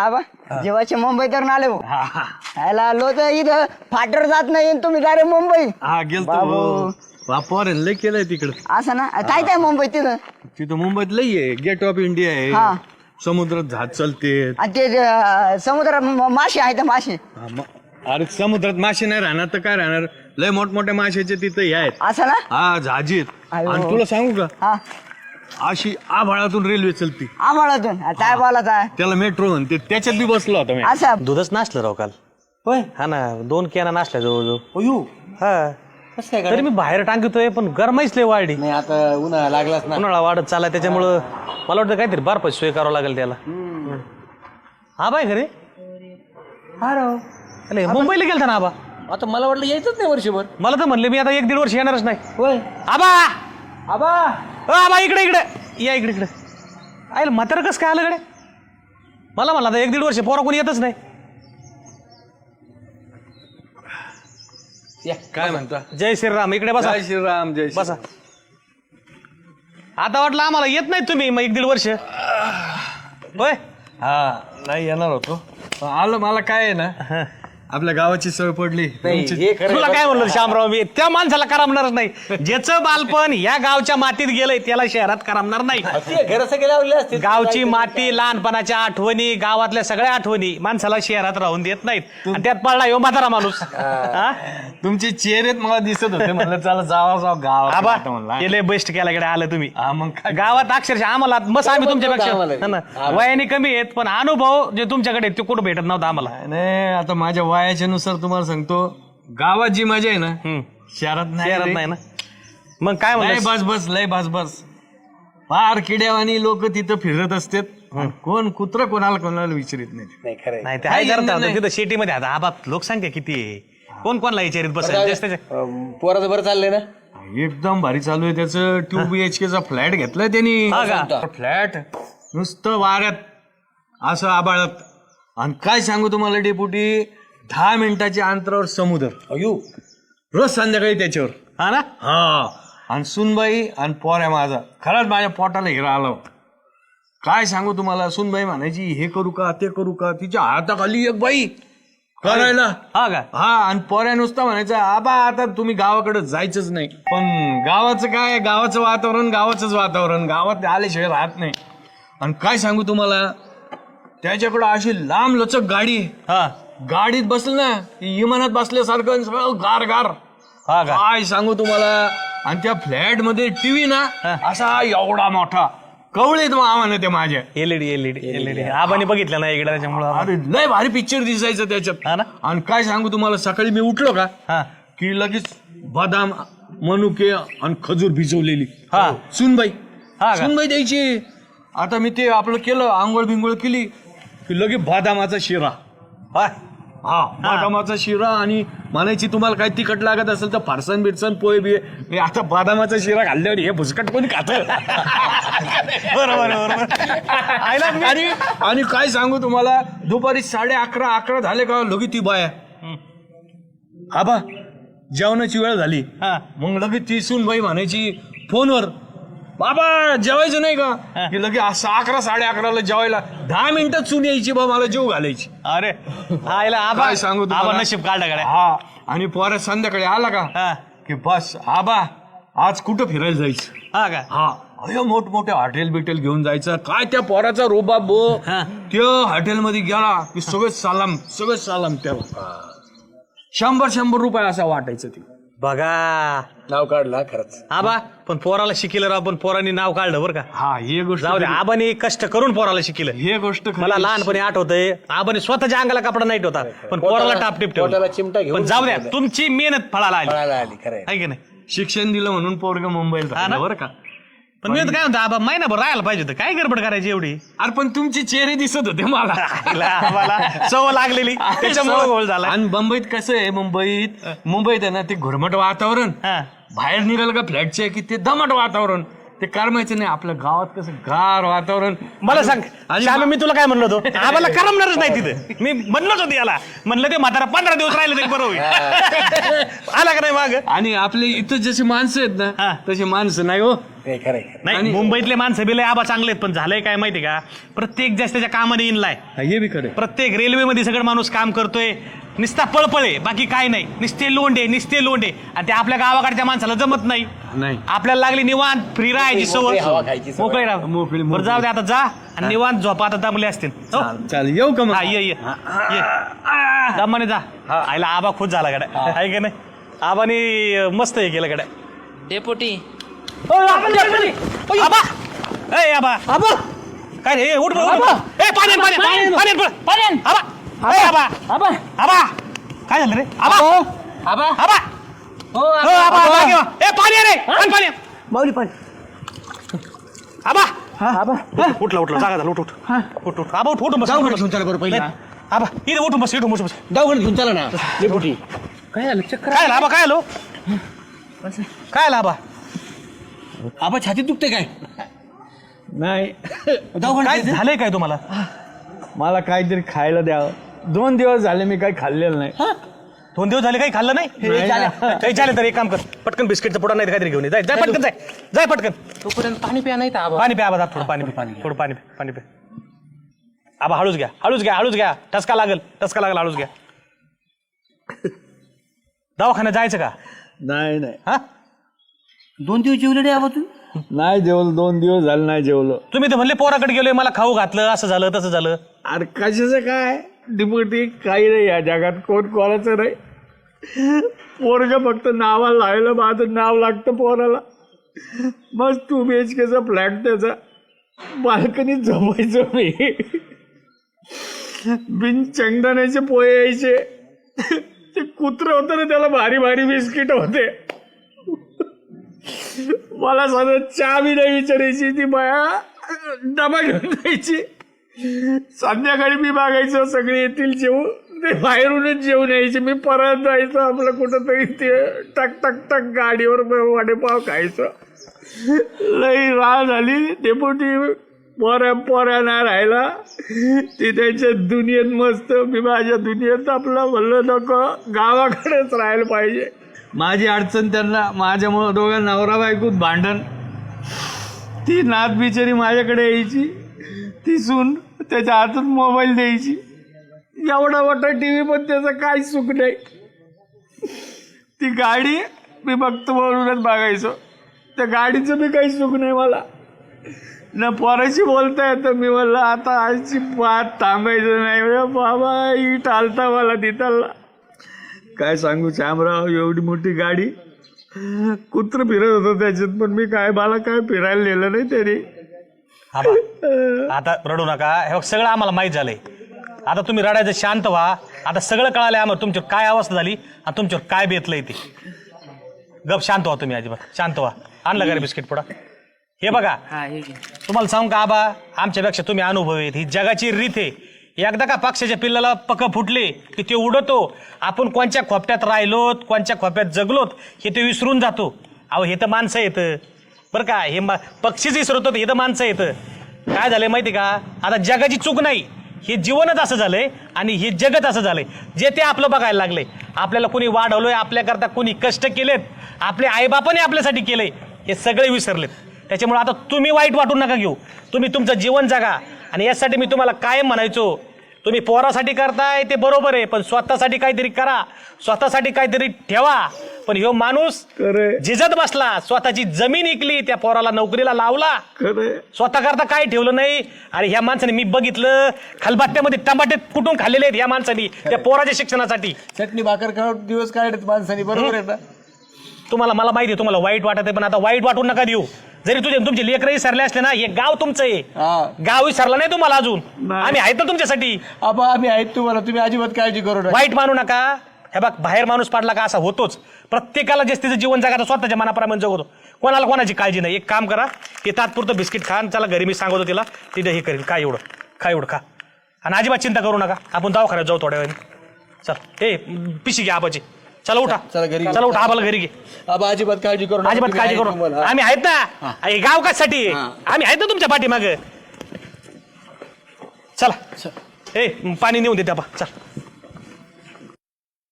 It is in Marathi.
आबा जेव्हाचे मुंबई तर आले हो आलो तर इथं फाटर जात नाही आणि तुम्ही डायरेक्ट मुंबई. हा गेलतो लय केलंय तिकडं. असं ना? काय काय मुंबई तिथं? तिथं मुंबईत लय आहे. गेट ऑफ इंडिया हा. आहे समुद्रात जहाज चालते आणि ते अं, समुद्रात म- मासे आहेत मासे. हा, म- अरे समुद्रात मासे नाही राहणार तर काय राहणार? लय मोठमोठ्या माशाचे तिथं हे आहेत. असं ना? हा झाजीत अयो. आणि तुला सांगू का? हा. अशी आभाळातून रेल्वे चलती. आम्हालातून काय बोला काय त्याला मेट्रो म्हणते त्याच्यात बी बसलो होता मी. असं? दूधच नाचलं राव काल. होय? हा ना दोन कॅना नाचल्या जवळजवळ. अयो. हा. कसं काय तरी? मी बाहेर टांगतोय पण गरमाईच लय वाढली. नाही आता उन्हाळा लागलाच ना. उन्हाळा वाढत चालला त्याच्यामुळं मला वाटतं काहीतरी बर्फाची सोय करावं लागेल त्याला. हा बाय घरी? हा राव. अरे मुंबईला गेलता ना आबा? आता मला वाटलं यायचंच नाही वर्षभर. मला तर म्हणले मी आता एक दीड वर्ष येणारच नाही. होय. आबा! आबा. अ, आबा इकडे इकडे. या इकडे इकडे. आयला म्हातारं कसं काय आलं कडे मला म्हणला आता एक दीड वर्ष पोरा कोणी येतच नाही. या काय म्हणता? जय श्रीराम इकडे बसा. जय श्रीराम जय बसा. आता वाटलं आम्हाला येत नाही तुम्ही मग एक दीड वर्ष. होय? हा नाही येणार होतो. पण आलं मला काय आहे ना? आपल्या गावाची सवय पडली. तुमची- हे खरं तुला काय म्हणलं श्यामराव मी त्या माणसाला करमणारच नाही. ज्याचं बालपण या गावच्या मातीत गेलंय त्याला शहरात करमणार नाही. घर सगळे लावले असते गावची माती लहानपणाच्या आठवणी गावातल्या सगळ्या आठवणी माणसाला शहरात राहून देत नाहीत. आणि त्यात पडला यो म्हातारा माणूस. हा? तुमचे चेहरेत मला दिसत होते. म्हणलं चला जावा जावा आबा म्हणलं गेले बेस्ट केला कडे आलं तुम्ही. हा मग काय गावात अक्षरशः आम्हाला मस्त आम्ही तुमच्यापेक्षा. आम्हाला. हा ना, वयाने कमी आहेत पण अनुभव जे तुमच्याकडे आहेत, ते कुठं भेटत नव्हता आम्हाला. नाही आता माझ्या वयाच्या नुसार तुम्हाला सांगतो गावात जी मजा आहे ना. शहरात नाही शहरात रे. नाही ना? मग काय लय म्हणलं बस बस लय बस बस. फार किड्यावानी लोक तिथं फिरत असतात. कोण कुत्र कोणाला कोणाला विचारित नाही. नाही खरं नाही ते आहे नाही, जरा नाही. तिथं शेतीमध्ये आता आबा लोकसंख्या किती आहे? कोण कोणला विचारित त्याच्या पोराचं बरं चाललंय ना? एकदम भारी चालू आहे त्याचं. टू बी एच केचा फ्लॅट घेतलाय त्यांनी. का? फ्लॅट? नुसतं वाऱ्यात. असं आबाळत आणि काय सांगू तुम्हाला डेपुटी? दहा मिनिटाच्या अंतरावर समुद्र. अयो रोज संध्याकाळी त्याच्यावर. हा ना? हा. आणि सुनबाई आणि पोऱ्या माझा. खरंच माझ्या पोटाला हिरा आला. काय सांगू तुम्हाला? सुनबाई म्हणायची हे करू का? ते करू का? तिच्या हाताखाली एक बाई. करायला. हा का? हा आणि पोऱ्या नुसतं म्हणायचं आबा आता तुम्ही गावाकडे जायचंच नाही. पण गावाचं काय? गावाचं वातावरण गावाचंच वातावरण. गावात आल्याशिवाय राहत नाही. आणि काय सांगू तुम्हाला? त्याच्याकडं अशी लांब लचक गाडी आहे. हा. गाडीत बसलं ना की विमानात बसल्यासारखं आणि सगळं गार गार हा का? काय सांगू तुम्हाला? आणि त्या फ्लॅटमध्ये टीव्ही ना असा एवढा मोठा. कवळेत आम्हाला ते माझ्या एलईडी एलईडी एलईडी. आबाने बघितलं नाही इकडे त्याच्यामुळं अरे लय भारी पिक्चर दिसायचं हा त्याच्यात ना? आणि काय सांगू तुम्हाला सकाळी मी उठलो का हा. की लगेच बदाम मनुके आणि खजूर भिजवलेली. हा. सुनबाई. हा का? सुनबाई द्यायची. आता मी ते आपलं केलं आंघोळ बिंगोळ केली की लगे बदामाचा शिरा. हा. हा बदामाचा शिरा आणि म्हणायची तुम्हाला काय तिखट लागत असेल तर फारसन बिरसन पोहे बी हे आता बदामाचा शिरा खाल्ल्यावर हे भुसकट कोणी खात? बरोबर आणि आणि काय सांगू तुम्हाला? दुपारी साडे अकरा अकरा झाले का? लगे ती बाया. आबा जेवणाची वेळ झाली. मग लगे ती बाई म्हणायची फोनवर बाबा जेवायचं नाही का? की लगे असं अकरा साडे अकराला जेवायला दहा मिनिटात सून यायची बा मला जेव घालायची. अरे आईला आबा काय सांगू तुम्हाला? आबा नशीब काढला गाड्या. हा आणि पोरा संध्याकाळी आला का? हा. की बस आबा आज कुठं फिरायला जायचं? हा का? हा. अयो मोठमोठे हॉटेल बिटेल घेऊन जायचं. काय त्या पोराचा रोबाब बो? हा. त्या हॉटेलमध्ये गेला की सगळे सालाम सगळे सालाम त्याला. शंभर शंभर रुपये असा वाटायचं ते बघा. नाव काढला खरंच. आबा पण पोराला शिकिलं राव पण पोरांनी नाव काढलं बरं का. हा हे गोष्ट जाऊ दे आबाने कष्ट करून पोराला शिकिलं हे गोष्ट खरी. मला लहानपणी आठवतंय आबाने स्वतःच्या अंगाला कपडा नाही होता पण पोराला टापटीप पोटाला ठेवला. चिमटा घेऊन पण जाऊ द्या तुमची मेहनत फळाला आली. फळाला आली खरंय आहे. की नाही? शिक्षण दिलं म्हणून पोरग मुंबईला हा? राहिलं बरं का. पण मी तर काय म्हणतो आबा महिनाभर राहायला पाहिजे होतं. काय गडबड करायची एवढी? अरे पण तुमचे चेहरे दिसत होते मला. आम्हाला सव लागलेली. त्याच्यामुळे गोळ झाला. आणि मुंबईत कसं आहे मुंबईत मुंबईत आहे ना ते घुरमट वातावरण. बाहेर निघालं का फ्लॅटचे की ते दमट वातावरण. ते करमायचं नाही आपल्या गावात कसं गार वातावरण. मला सांग श्यामे मी तुला काय म्हणलो होतो? आम्हाला करमणारच नाही तिथं. मी म्हणलोच होतो याला. म्हणलं ते म्हातारा पंधरा दिवस राहिले तरी बरं होईल. आला का नाही माग? आणि आपले इथं जसे माणसं आहेत हा. ना तसे माणसं नाही हो. नाही खरंय खरं. नाही आणि- मुंबईतले माणसं बिले आबा चांगले आहेत पण झालंय काय माहिती का? प्रत्येक जास्त त्याच्या कामाने इनलाय. हा, हे बी खरं प्रत्येक रेल्वेमध्ये सगळं माणूस काम करतोय. निस्ता पळपळे बाकी काय नाही. निस्ते लोंडे निस्ते लोंडे आणि ते आपल्या गावाकडच्या माणसाला जमत नाही. नाही. आपल्याला लागली निवांत फ्री राहायची मोकळी सवय. हवा खायची सवय. मोकळी राहा. मोकळी- बरं जाऊ दे आता जा. आणि निवांत झोपा आता दमले असतील. हो? येऊ का मग? हा ये ये. ये. दमाने जा. आईला आबा खुश झाला गड्या. आहे का नाही? आबानी अं, मस्त हे केलं गड्या. डेपुटी. आबा ए आबा. आबा. काय रे ए, उठ बरं, उठ. बरं. ए पाणी आण, पाणी आण, पाणी आण, पाणी आण, बरं. पाणी आण. आबा. ए, आबा. आबा. आबा. काय झालं रे? आबा. आबा. आबा. हो हो, आबा व्हा. ए पाणी आण रे. आण पाणी. माऊली पण. आबा. आबा. उठला उठला जागा झाला. उठ उठ. उठ उठ. आबा उठ उठून बस. उठून बस. घेऊन चला बरं पहिला. नाही, आबा इथे उठून बस. इथून बस. बस दवाखान्यात घेऊन चला ना डेपुटी. काय झालं? चक्कर काय आला आबा काय आलो काय आला आबा? आबा छातीत दुखते काय? नाही. काय झालंय काय तुम्हाला? मला काहीतरी खायला द्यावं दोन दिवस झाले मी काही खाल्लेलं नाही. दोन दिवस झाले काही खाल्लं नाही? नाही ना. काही चालेल तर एक काम कर. पटकन बिस्किटचा पुडा नाही तर काहीतरी घेऊन ये. जाय जाय पटकन जाय. जाय पटकन. तोपर्यंत पाणी प्या नाही तर आबा पाणी प्या आबा थोडं पाणी प्या. थोडं पाणी प्या पाणी प्या. आबा हळूच घ्या हळूच घ्या हळूच घ्या. टसका लागल टसका लागल हळूच घ्या. दवाखान्यात जायचं का? नाही नाही. हा? दोन दिवस जेवले नाही आबा तू? नाही जेवलो दोन दिवस झाले नाही जेवलो. तुम्ही तर म्हणले पोराकडे गेलोय मला खाऊ घातलं असं झालं तसं झालं. अरे कशाचं काय? डिपुटी काही नाही या जगात. कोण कोणाचं नाही. पोरग फक्त नावाला लावलं माझं नाव लागतं पोराला. मग टू बी एच केचा फ्लॅट त्याचा. बाल्कनीत झोपायचं मी. बिन चंगदाण्याचे पोहे यायचे. ते कुत्र होतं ना त्याला भारी भारी बिस्किट होते. मला साधं चहा बी नाही विचारायची ती बाया डबा घेऊन जायची. संध्याकाळी मी मागायचो सगळे येतील जेवू ते बाहेरूनच जेवून यायचे. मी परत जायचो आपलं कुठंतरी ते टक टक टक गाडीवर वडेपाव खायचो. लई राळ झाली. डेपुटी पोऱ्या पोऱ्या नाही राहिला ती त्यांच्या दुनियेत मस्त. मी माझ्या दुनियेत आपलं म्हणलं नको. गावाकडेच राहायला पाहिजे. माझी अडचण त्यांना माझ्यामुळं दोघं नवरा बायकूत भांडण. ती नात बिचारी माझ्याकडे यायची. ती सून त्याच्या हातात मोबाईल द्यायची. एवढा मोठा टी व्ही पण त्याचं काय सुख नाही. ती गाडी मी फक्त म्हणूनच बघायचो. त्या गाडीचं बी काही सुख नाही मला. ना पोराशी बोलता येतं. मी म्हणलं आता आजची पात थांबायचं नाही. बाबा ही टालता मला तिथला. काय सांगू श्यामराव एवढी मोठी गाडी. कुत्र फिरत होतं त्याच्यात पण मी काय मला काय फिरायला नेलं नाही तरी आबा आता रडू नका. हे बघ, सगळं आम्हाला माहीत झालंय. आता तुम्ही रडायचं शांत व्हा. आता सगळं कळालंय आम्हाला तुमच्यावर काय अवस्था झाली आणि तुमच्यावर काय बेतलंय ते. गप शांत व्हा तुम्ही अजिबात. शांत व्हा. आणलं का रे बिस्किट पुडा हे बघा. हा हे घे. तुम्हाला सांगू का आबा? आमच्यापेक्षा तुम्ही अनुभवी आहेत. ही जगाची रीत आहे. एकदा का पक्षाच्या पिल्लाला पक फुटले की ते उडतो. आपण कोणच्या खोपट्यात राहिलोत कोणच्या खोप्यात जगलोत हे ते विसरून जातो. अहो हे तर माणसं येतं बरं का हे मा- पक्षीच विसरतो हे तर माणसं येतं काय झालंय माहिती का? आता जगाची चूक नाही. हे जीवनच असं झालंय आणि हे जगत असं झालंय. जे ते आपलं बघायला लागले. आपल्याला कोणी वाढवलंय आपल्याकरता कोणी कष्ट केलेत आपले आईबापाने आपल्यासाठी केलंय हे सगळे विसरलेत. त्याच्यामुळे आता तुम्ही वाईट वाटू नका घेऊ. तुम्ही तुमचं जीवन जगा. आणि यासाठी मी तुम्हाला कायम म्हणायचो तुम्ही पोरासाठी करताय ते बरोबर आहे पण स्वतःसाठी काहीतरी करा. स्वतःसाठी काहीतरी ठेवा. पण ह्यो माणूस खरंय झिजत बसला स्वतःची जमीन इकली त्या पोराला नोकरीला लावला. खरंय स्वतः करता काय ठेवलं नाही. आणि ह्या माणसाने मी बघितलं खलबत्त्यामध्ये टमाटे कुठून खाल्लेले आहेत या माणसाने त्या पोराच्या शिक्षणासाठी. चटणी भाकर खाऊन दिवस काढत माणसाने बरोबर आहे ना? तुम्हाला मला माहिती आहे तुम्हाला वाईट वाटत आहे पण आता वाईट वाटून नका देऊ. जरी तुझे तुमचे लेकरही सरले असले ना हे गाव तुमचं आहे. हा. गाव विसरला नाही तुम्हाला अजून. नाही. आम्ही आहेत ना तुमच्यासाठी. आबा आम्ही आहेत तुम्हाला. तुम्ही अजिबात काळजी करू नका. वाईट मानू नका. हे बघ बाहेर माणूस पाडला का असा होतोच. प्रत्येकाला जे तिचं जीवन जगायचं स्वतःच्या मनाप्रमाणे जगवतो कोणाला कोणाची काळजी नाही. एक काम करा. ते तात्पुरतं बिस्किट खा आणि त्याला घरी मी सांगतो तिला. तिथे हे करेल काय एवढं. खा एवढं खा. आणि अजिबात चिंता करू नका. आपण दवाखान्यात जाऊ थोड्या वेळाने. चल. ए पिशी घ्या आबाची. चला उठा. चला घरी. चला उठा आम्हाला घरी घे. आबा अजिबात काळजी करू नका. अजिबात तुम्ही काळजी आहे करू तुम्हाला. आम्ही आहेत ना? हे. गाव कशासाठी? आहे? आम्ही आहेत ना तुमच्या पाठीमाग? चला. ए पाणी नेऊन देते आपण चल.